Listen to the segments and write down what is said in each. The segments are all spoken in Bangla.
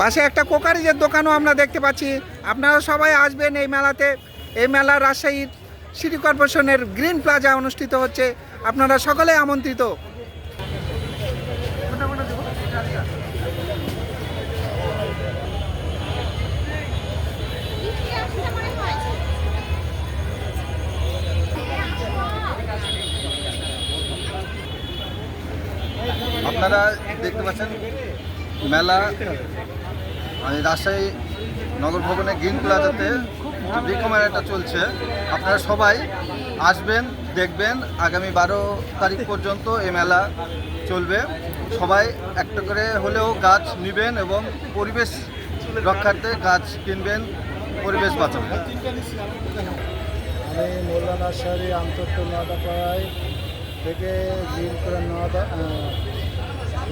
পাশে একটা কোকারিজের দোকানও আমরা দেখতে পাচ্ছি। আপনারা সবাই আসবেন এই মেলাতে। এই মেলা রাজশাহীর সিটি কর্পোরেশনের গ্রিন প্লাজা অনুষ্ঠিত হচ্ছে। আপনারা সকলে আমন্ত্রিত। আপনারা দেখতে পাচ্ছেন মেলা মানে রাজশাহী নগর ভবনে গ্রিন প্লাজাতে বৃক্ষ মেলাটা চলছে। আপনারা সবাই আসবেন দেখবেন আগামী বারো তারিখ পর্যন্ত এই মেলা চলবে। সবাই একটা করে হলেও গাছ নেবেন এবং পরিবেশ রক্ষার্থে গাছ কিনবেন পরিবেশ বাঁচাবেন। আমি মোল্লা নার্সারি আমতত্ব নদাপাড়ায় থেকে গ্রিন নদা আহ,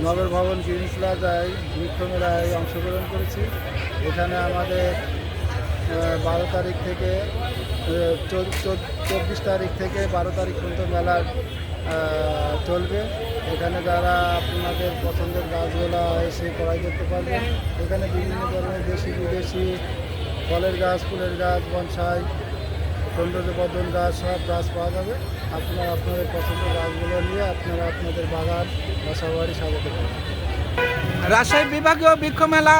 নগর ভবন গ্রিন প্লাজায় বৃক্ষ মেলায় অংশগ্রহণ করেছি। এখানে আমাদের বারো তারিখ থেকে চব্বিশ তারিখ থেকে বারো তারিখ পর্যন্ত মেলা চলবে। এখানে যারা আপনাদের পছন্দের গাছগুলো এসে ক্রয় করতে পারবেন। এখানে বিভিন্ন ধরনের দেশি বিদেশি ফলের গাছ, ফুলের গাছ, বনসাই সৌন্দর্যবর্ধন গাছ, সব গাছ পাওয়া যাবে। আপনারা আপনাদের পছন্দের গাছগুলো নিয়ে আপনারা আপনাদের বাগান, বাসাবাড়ি সাজাতে পারেন। রাজশাহী বিভাগীয় বৃক্ষ মেলা